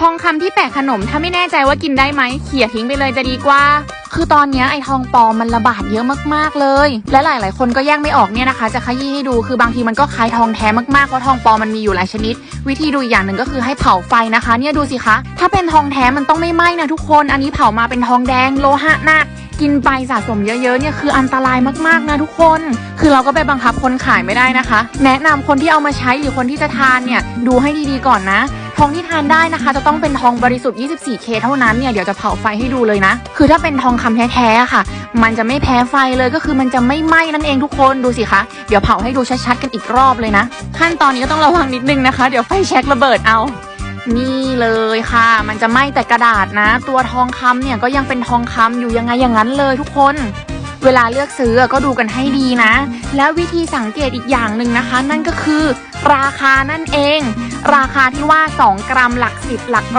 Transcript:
ทองคำที่แปะขนมถ้าไม่แน่ใจว่ากินได้ไหมเขี่ยทิ้งไปเลยจะดีกว่า คือตอนนี้ไอทองปลอมมันระบาดเยอะมากๆเลย และหลาย ๆ คนก็แยกไม่ออกเนี่ยนะคะ จะขยี้ให้ดูคือบางทีมันก็คล้ายทองแท้มากๆเพราะทองปลอมมันมีอยู่หลายชนิด วิธีดูอีกอย่างหนึ่งก็คือให้เผาไฟนะคะ เนี่ยดูสิคะ ถ้าเป็นทองแท้มันต้องไม่ไหม้นะทุกคน อันนี้เผามาเป็นทองแดงโลหะหนัก กินไปสะสมเยอะๆเนี่ยคืออันตรายมากๆนะทุกคน คือเราก็ไปบังคับคนขายไม่ได้นะคะ แนะนำคนที่เอามาใช้หรือคนที่จะทานเนี่ยดูให้ดีๆก่อนนะทองที่ทานได้นะคะ จะต้องเป็นทองบริสุทธิ์ 24K เท่านั้นเนี่ยเดี๋ยวจะเผาไฟให้ดูเลยนะ คือถ้าเป็นทองคำแท้ๆค่ะ มันจะไม่แพ้ไฟเลยก็คือมันจะไม่ไหม้นั่นเองทุกคนดูสิคะ เดี๋ยวเผาให้ดูชัดๆกันอีกรอบเลยนะ ขั้นตอนนี้ก็ต้องระวังนิดนึงนะคะ เดี๋ยวไฟแช็กระเบิดเอา นี่เลยค่ะ มันจะไหม้แต่กระดาษนะ ตัวทองคำเนี่ยก็ยังเป็นทองคำอยู่ยังไงอย่างนั้นเลยทุกคน เวลาเลือกซื้อก็ดูกันให้ดีนะ แล้ววิธีสังเกตอีกอย่างหนึ่งนะคะ นั่นก็คือ ราคานั่นเอง ราคาที่ว่า 2 กรัมหลักสิบหลัก